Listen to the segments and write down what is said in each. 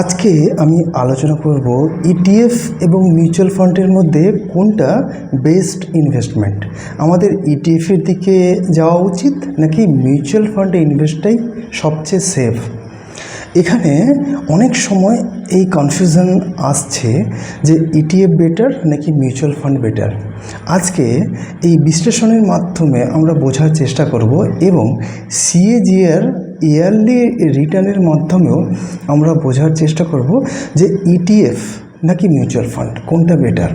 আজকে আমি আলোচনা করব ইটিএফ এবং মিউচুয়াল ফান্ডের মধ্যে কোনটা বেস্ট ইনভেস্টমেন্ট? আমাদের ইটিএফের দিকে যাওয়া উচিত নাকি মিউচুয়াল ফান্ডে ইনভেস্টটাই সবচেয়ে সেফ? এখানে অনেক সময় এই কনফিউশন আসছে যে ইটিএফ বেটার নাকি মিউচুয়াল ফান্ড বেটার আজকে এই বিশ্লেষণের মাধ্যমে আমরা বোঝার চেষ্টা করব এবং সিএজিআর ইয়ারলি রিটার্নের মাধ্যমেও আমরা বোঝার চেষ্টা করব যে ইটিএফ নাকি মিউচুয়াল ফান্ড কোনটা বেটার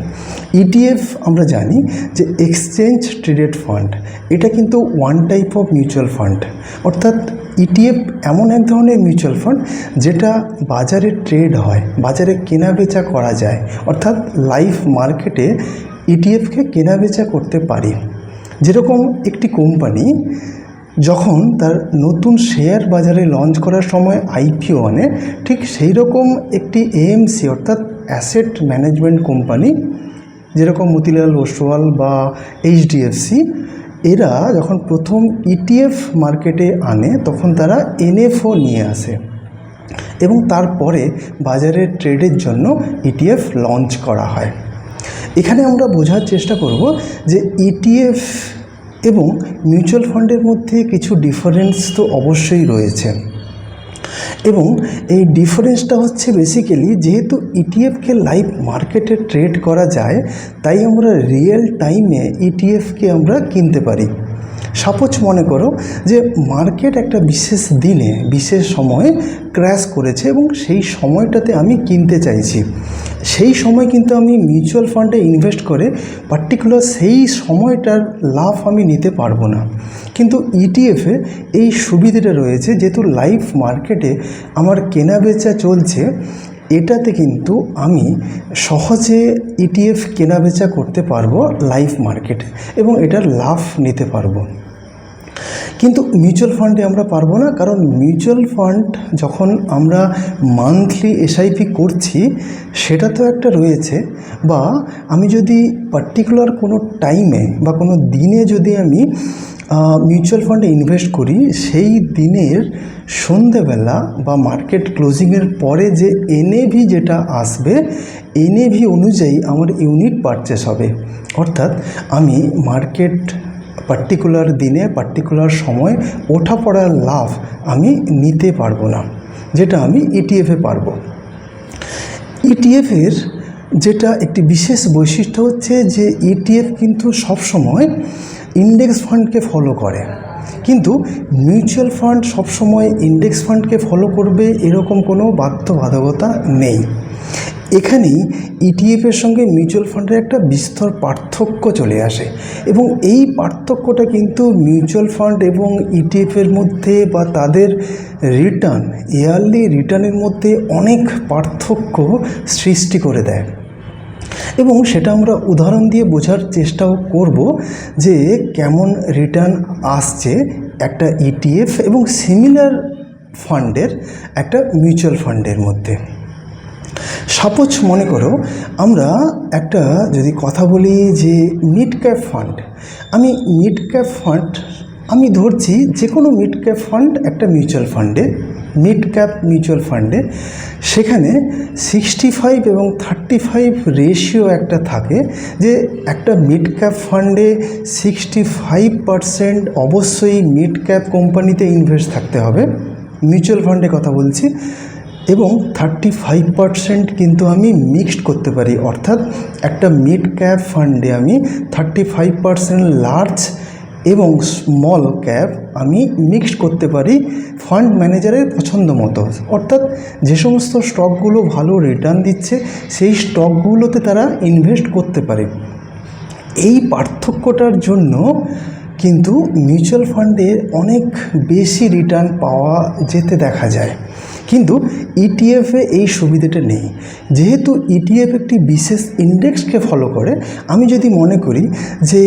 ইটিএফ আমরা জানি যে এক্সচেঞ্জ ট্রেডেড ফান্ড এটা কিন্তু one type of mutual fund অর্থাৎ ইটিএফ এমন এক ধরনের মিউচুয়াল ফান্ড যেটা বাজারে ট্রেড হয়, বাজারে কেনা বেচা করা যায়। অর্থাৎ লাইফ মার্কেটে ইটিএফকে কেনা বেচা করতে পারি। যেরকম একটি কোম্পানি যখন তার নতুন শেয়ার বাজারে লঞ্চ করার সময় আইপিও আনে, ঠিক সেই রকম একটি এএমসি অর্থাৎ অ্যাসেট ম্যানেজমেন্ট কোম্পানি যেরকম মতিলাল ওসওয়াল বা এইচডিএফসি এরা যখন প্রথম ইটিএফ মার্কেটে আনে, তখন তারা এনএফও নিয়ে আসে এবং তারপরে বাজারের ট্রেডের জন্য ইটিএফ লঞ্চ করা হয়। এখানে আমরা বোঝার চেষ্টা করব যে ইটিএফ এবং মিউচুয়াল ফান্ডের মধ্যে কিছু ডিফারেন্স তো অবশ্যই রয়েছে। এবং এই ডিফারেন্সটা হচ্ছে বেসিক্যালি যেহেতু ইটিএফকে লাইভ মার্কেটে ট্রেড করা যায়, তাই আমরা রিয়েল টাইমে ইটিএফকে আমরা কিনতে পারি। সাপোজ মনে করো যে মার্কেট একটা বিশেষ দিনে, বিশেষ সময়ে ক্র্যাশ করেছে এবং সেই সময়টাতে আমি কিনতে চাইছি। সেই সময় কিন্তু আমি মিউচুয়াল ফান্ডে ইনভেস্ট করে পার্টিকুলার সেই সময়টার লাভ আমি নিতে পারব না। কিন্তু ইটিএফে এই সুবিধাটা রয়েছে, যেহেতু লাইভ মার্কেটে আমার কেনা বেচা চলছে এটাতে কিন্তু আমি সহজে ইটিএফ কেনা বেচা করতে পারব লাইভ মার্কেটে এবং এটার লাভ নিতে পারব। কিন্তু মিউচুয়াল ফান্ডে আমরা পারব না, কারণ মিউচুয়াল ফান্ড যখন আমরা মান্থলি এসআইপি করছি, সেটা তো একটা রয়েছে, বা আমি যদি পার্টিকুলার কোনো টাইমে বা কোনো দিনে যদি আমি মিউচুয়াল ফান্ডে ইনভেস্ট করি, সেই দিনের সন্ধেবেলা বা মার্কেট ক্লোজিংয়ের পরে যে এনএভি যেটা আসবে এনএভি অনুযায়ী আমার ইউনিট পারচেস হবে। অর্থাৎ আমি মার্কেট পার্টিকুলার দিনে পার্টিকুলার সময় ওঠা পড়ার লাভ আমি নিতে পারব না, যেটা আমি ইটিএফে পারব। ইটিএফের যেটা একটি বিশেষ বৈশিষ্ট্য হচ্ছে যে ইটিএফ কিন্তু সবসময় ইন্ডেক্স ফান্ডকে ফলো করে। কিন্তু মিউচুয়াল ফান্ড সবসময় ইন্ডেক্স ফান্ডকে ফলো করবে এরকম কোনো বাধ্যবাধকতা নেই। এখানেই ইটিএফের সঙ্গে মিউচুয়াল ফান্ডের একটা বিস্তর পার্থক্য চলে আসে এবং এই পার্থক্যটা কিন্তু মিউচুয়াল ফান্ড এবং ইটিএফের মধ্যে বা তাদের রিটার্ন ইয়ারলি রিটার্নের মধ্যে অনেক পার্থক্য সৃষ্টি করে দেয়। এবং সেটা আমরা উদাহরণ দিয়ে বোঝার চেষ্টাও করব যে কেমন রিটার্ন আসছে একটা ইটিএফ এবং সিমিলার ফান্ডের একটা মিউচুয়াল ফান্ডের মধ্যে। সাপোজ মনে করো আমরা একটা যদি কথা বলি যে মিড ক্যাপ ফান্ড আমি মিড ক্যাপ ফান্ড আমি ধরছি যে কোনো মিড ক্যাপ ফান্ড একটা মিউচুয়াল ফান্ডে মিড ক্যাপ মিউচুয়াল ফান্ডে সেখানে সিক্সটি ফাইভ এবং থার্টি ফাইভ রেশিও একটা থাকে যে একটা মিড ক্যাপ ফান্ডে সিক্সটি ফাইভ পারসেন্ট অবশ্যই মিড ক্যাপ কোম্পানিতে ইনভেস্ট থাকতে হবে। মিউচুয়াল ফান্ডে কথা বলছি। এবং থার্টি ফাইভ পারসেন্ট কিন্তু আমি মিক্সড করতে পারি। অর্থাৎ একটা মিড ক্যাপ ফান্ডে আমি থার্টি ফাইভ পারসেন্ট লার্জ এবং স্মল ক্যাপ আমি মিক্সড করতে পারি ফান্ড ম্যানেজারের পছন্দ মতো। অর্থাৎ যে সমস্ত স্টকগুলো ভালো রিটার্ন দিচ্ছে, সেই স্টকগুলোতে তারা ইনভেস্ট করতে পারে। এই পার্থক্যটার জন্য কিন্তু মিউচুয়াল ফান্ডে অনেক বেশি রিটার্ন পাওয়া যেতে দেখা যায়। কিন্তু ইটিএফে এই সুবিধাটা নেই। যেহেতু ইটিএফ একটি বিশেষ ইন্ডেক্সকে ফলো করে, আমি যদি মনে করি যে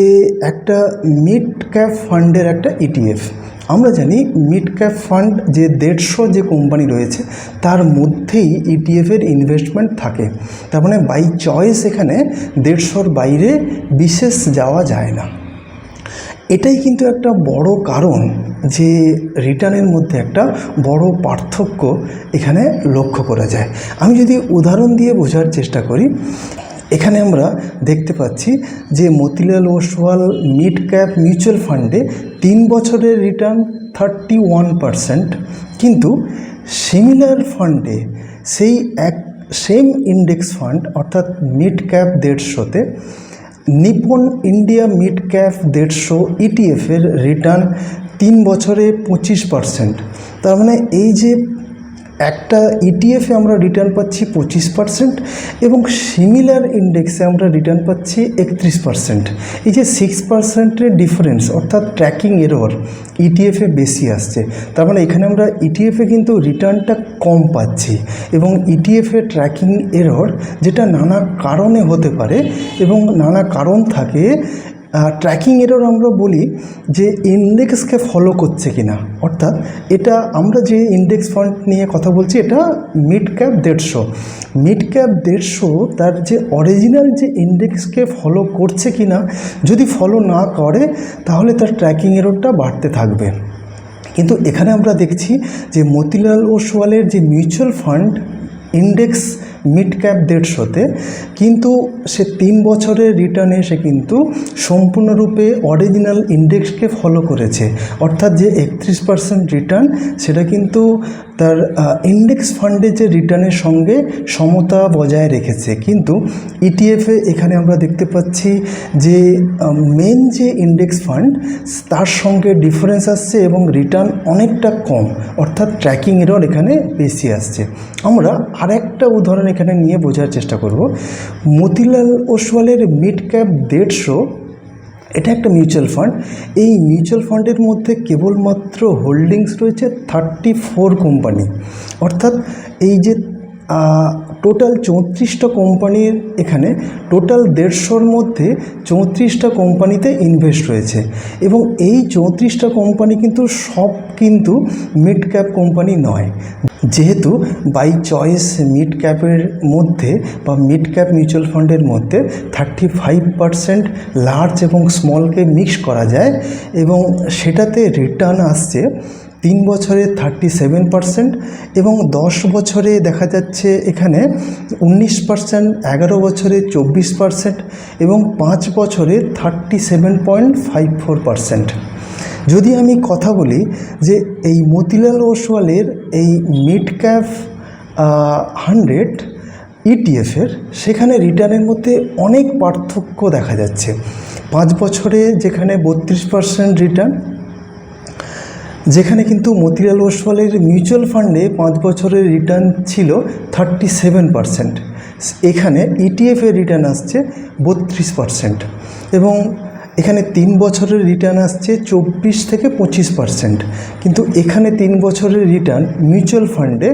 একটা মিড ক্যাপ ফান্ডের একটা ইটিএফ আমরা জানি মিড ক্যাপ ফান্ড যে দেড়শো যে কোম্পানি রয়েছে, তার মধ্যেই ইটিএফের ইনভেস্টমেন্ট থাকে। তার মানে বাই চয়েস এখানে দেড়শোর বাইরে বিশেষ যাওয়া যায় না। এটাই কিন্তু একটা বড় কারণ যে রিটার্নের মধ্যে একটা বড় পার্থক্য এখানে লক্ষ্য করা যায়। আমি যদি উদাহরণ দিয়ে বোঝার চেষ্টা করি, এখানে আমরা দেখতে পাচ্ছি যে Motilal Oswal mid cap mutual ফান্ডে তিন বছরের রিটার্ন থার্টি ওয়ান পারসেন্ট। কিন্তু সিমিলার ফান্ডে সেই এক, সেম ইন্ডেক্স ফান্ড অর্থাৎ মিড ক্যাপ দেড়শোতে নিপন ইন্ডিয়া মিড ক্যাপ দেড়শো ইটিএফের রিটার্ন তিন বছরে পঁচিশ পার্সেন্ট তার মানে এই যে একটা ইটিএফে আমরা রিটার্ন পাচ্ছি পঁচিশ পার্সেন্ট এবং সিমিলার ইন্ডেক্সে আমরা রিটার্ন পাচ্ছি একত্রিশ পার্সেন্ট এই যে সিক্স পার্সেন্টের ডিফারেন্স অর্থাৎ ট্র্যাকিং এরর ইটিএফে বেশি আসছে, তার মানে এখানে আমরা ইটিএফে কিন্তু রিটার্নটা কম পাচ্ছি এবং ইটিএফে ট্র্যাকিং এরর যেটা নানা কারণে হতে পারে এবং নানা কারণ থাকে ট্র্যাকিং এরর আমরা বলি যে ইন্ডেক্সকে ফলো করছে কিনা। অর্থাৎ এটা আমরা যে ইন্ডেক্স ফান্ড নিয়ে কথা বলছি, এটা মিড ক্যাপ দেড়শো। মিড ক্যাপ দেড়শো তার যে অরিজিনাল যে ইন্ডেক্সকে ফলো করছে কি না যদি ফলো না করে, তাহলে তার ট্র্যাকিং এররটা বাড়তে থাকবে। কিন্তু এখানে আমরা দেখছি যে মতিলাল ওসওয়ালের যে mutual fund index mid cap দেড়শোতে, কিন্তু সে তিন বছরের রিটার্নে সে কিন্তু সম্পূর্ণরূপে অরিজিনাল ইন্ডেক্সকে ফলো করেছে। অর্থাৎ যে একত্রিশ পার্সেন্ট রিটার্ন সেটা কিন্তু তার ইন্ডেক্স ফান্ডের যে রিটার্নের সঙ্গে সমতা বজায় রেখেছে। কিন্তু ইটিএফে এখানে আমরা দেখতে পাচ্ছি যে মেন যে ইন্ডেক্স ফান্ড তার সঙ্গে ডিফারেন্স আসছে এবং রিটার্ন অনেকটা কম। অর্থাৎ ট্র্যাকিং এরর এখানে বেশি আসছে। আমরা আরেকটা উদাহরণ এখানে নিয়ে বোঝার চেষ্টা করব। মতিলাল ওসওয়ালের মিড ক্যাপ দেড়শো, এটা একটা মিউচুয়াল ফান্ড এই মিউচুয়াল ফান্ডের মধ্যে কেবলমাত্র হোল্ডিংস রয়েছে থার্টি ফোর কোম্পানি অর্থাৎ এই যে টোটাল চৌত্রিশটা কোম্পানির এখানে টোটাল দেড়শোর মধ্যে চৌত্রিশটা কোম্পানিতে ইনভেস্ট রয়েছে। এবং এই চৌত্রিশটা কোম্পানি কিন্তু সব কিন্তু মিড ক্যাপ কোম্পানি নয়। যেহেতু বাই চয়েস মিড ক্যাপের মধ্যে বা মিড ক্যাপ মিউচুয়াল ফান্ডের মধ্যে থার্টি ফাইভ পারসেন্ট লার্জ এবং স্মলকে মিক্স করা যায় এবং সেটাতে রিটার্ন আসছে তিন বছরে থার্টি সেভেন পারসেন্ট এবং দশ বছরে দেখা যাচ্ছে এখানে উনিশ পারসেন্ট এগারো বছরে চব্বিশ পারসেন্ট এবং পাঁচ বছরে thirty seven point five four percent যদি আমি কথা বলি যে এই মতিলাল ওসওয়ালের এই মিড ক্যাপ হান্ড্রেড ইটিএফের সেখানে রিটার্নের মধ্যে অনেক পার্থক্য দেখা যাচ্ছে। পাঁচ বছরে যেখানে বত্রিশ পার্সেন্ট রিটার্ন, যেখানে কিন্তু মতিলাল ওসওয়ালের মিউচুয়াল ফান্ডে পাঁচ বছরের রিটার্ন ছিল থার্টি সেভেন পারসেন্ট। এখানে ইটিএফের রিটার্ন আসছে বত্রিশ পারসেন্ট এবং এখানে তিন বছরের রিটার্ন আসছে চব্বিশ থেকে পঁচিশ পার্সেন্ট কিন্তু এখানে তিন বছরের রিটার্ন মিউচুয়াল ফান্ডে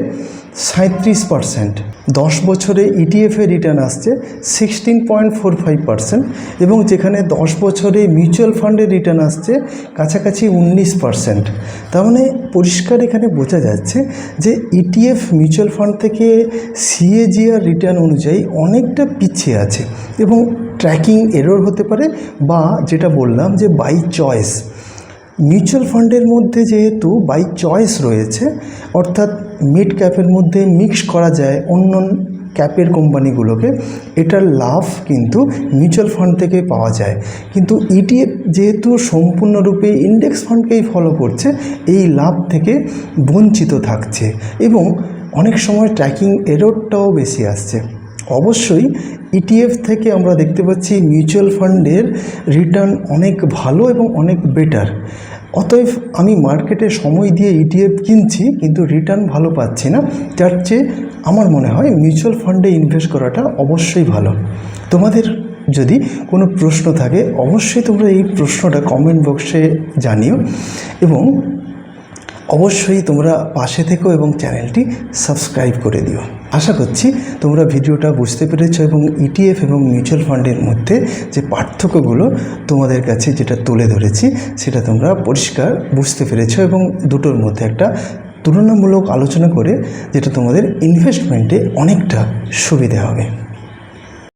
সাঁত্রিশ পারসেন্ট দশ বছরে ইটিএফে রিটার্ন আসছে sixteen point four five percent এবং যেখানে দশ বছরে মিউচুয়াল ফান্ডের রিটার্ন আসছে কাছাকাছি উনিশ পারসেন্ট তার মানে পরিষ্কার এখানে বোঝা যাচ্ছে যে ইটিএফ মিউচুয়াল ফান্ড থেকে সিএজিআর রিটার্ন অনুযায়ী অনেকটা পিছিয়ে আছে এবং ট্র্যাকিং এরর হতে পারে বা যেটা বললাম যে বাই চয়েস মিউচুয়াল ফান্ডের মধ্যে যেহেতু বাই চয়েস রয়েছে, অর্থাৎ মিড ক্যাপের মধ্যে মিক্স করা যায় অন্য ক্যাপের কোম্পানিগুলোকে এটার লাভ কিন্তু মিউচুয়াল ফান্ড থেকে পাওয়া যায়। কিন্তু ইটিএফ যেহেতু সম্পূর্ণরূপে ইন্ডেক্স ফান্ডকেই ফলো করছে, এই লাভ থেকে বঞ্চিত থাকছে এবং অনেক সময় ট্র্যাকিং এররটাও বেশি আসছে। অবশ্যই ইটিএফ থেকে আমরা দেখতে পাচ্ছি মিউচুয়াল ফান্ডের রিটার্ন অনেক ভালো এবং অনেক বেটার অতএব আমি মার্কেটে সময় দিয়ে ইটিএফ কিনছি, কিন্তু রিটার্ন ভালো পাচ্ছি না। যার চেয়ে আমার মনে হয় মিউচুয়াল ফান্ডে ইনভেস্ট করাটা অবশ্যই ভালো। তোমাদের যদি কোনো প্রশ্ন থাকে, অবশ্যই তোমরা এই প্রশ্নটা কমেন্ট বক্সে জানিও। এবং অবশ্যই তোমরা পাশে থেকো এবং চ্যানেলটি সাবস্ক্রাইব করে দিও। আশা করছি তোমরা ভিডিওটা বুঝতে পেরেছ এবং ইটিএফ এবং মিউচুয়াল ফান্ডের মধ্যে যে পার্থক্যগুলো তোমাদের কাছে যেটা তুলে ধরেছি, সেটা তোমরা পরিষ্কার বুঝতে পেরেছ এবং দুটোর মধ্যে একটা তুলনামূলক আলোচনা করে যেটা তোমাদের ইনভেস্টমেন্টে অনেকটা সুবিধে হবে।